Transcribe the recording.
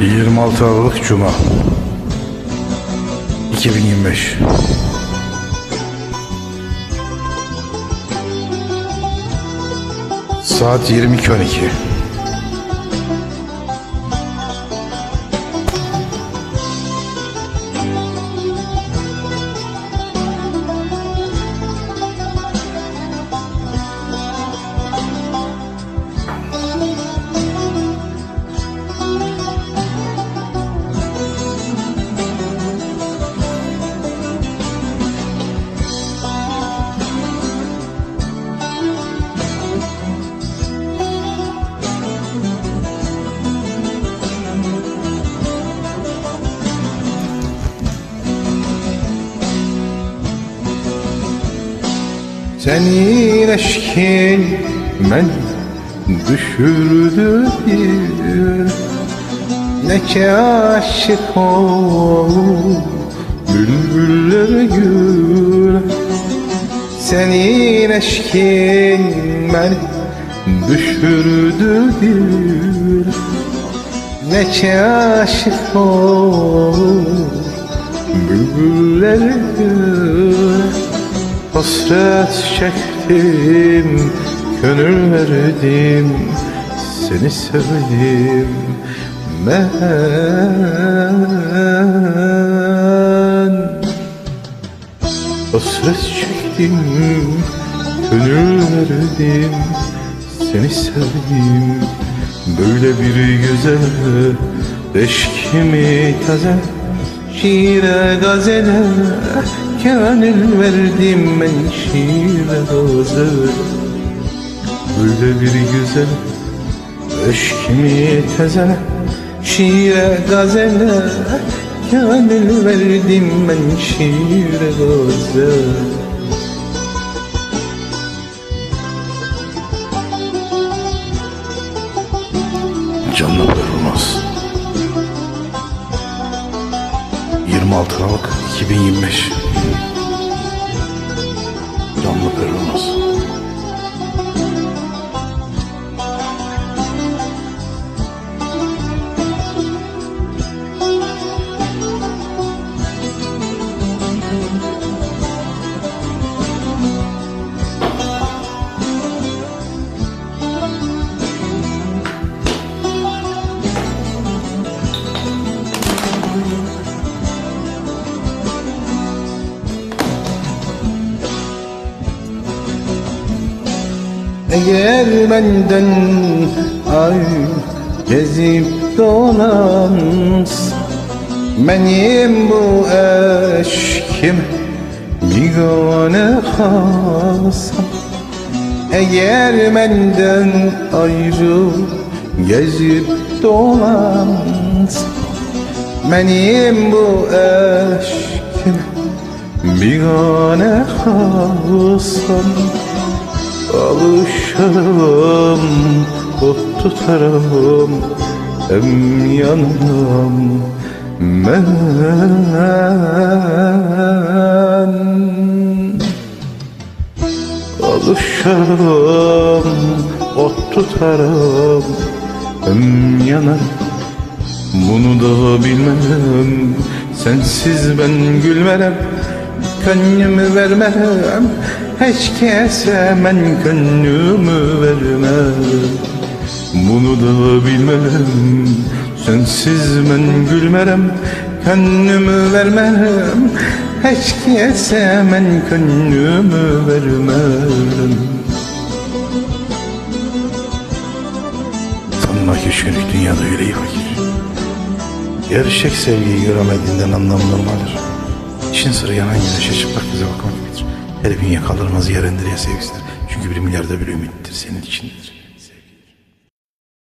26 Aralık Cuma. 2025 Saat 22.12 Senin eşkin ben düşürdü bir Ne ki aşık ol Bülbüller gül. Senin eşkin ben düşürdü bir Ne ki aşık ol Bülbüller gül Hasret çektim, gönül verdim, seni sevdim ben. Hasret çektim, gönül verdim, seni sevdim. Böyle bir güzel, eşkimi taze, şiire gazele, gönül verdim ben şiire gazele. Böyle bir güzel, eşkimi taze, şiire gazele, gönül verdim ben şiire gazele. Canlı performans 26 Aralık 2025 Canlı performans Eğer benden ay gezip dolans Benim bu eşkim bigane kalsam Eğer benden ayrı gezip dolans Benim bu eşkim bigane kalsam Alışırım, ot tutarım Hem yanarım ben Alışırım, ot tutarım Hem yanarım bunu da bilmem Sensiz ben gülmerem Gönlümü vermem Hiç kese ben gönlümü vermem Bunu da bilmem Sensiz ben gülmerem Gönlümü vermem Hiç kese ben gönlümü vermem Sanma ki çürük dünyada yüreği fakir Gerçek sevgiyi göremediğinden anlam normaldir. İşin sırrı yanan güneşe çıplak bize bakmak gibidir. Her bünye kaldırmaz yer ya sevgisidir. Çünkü bir milyarda bir ümittir senin içindedir.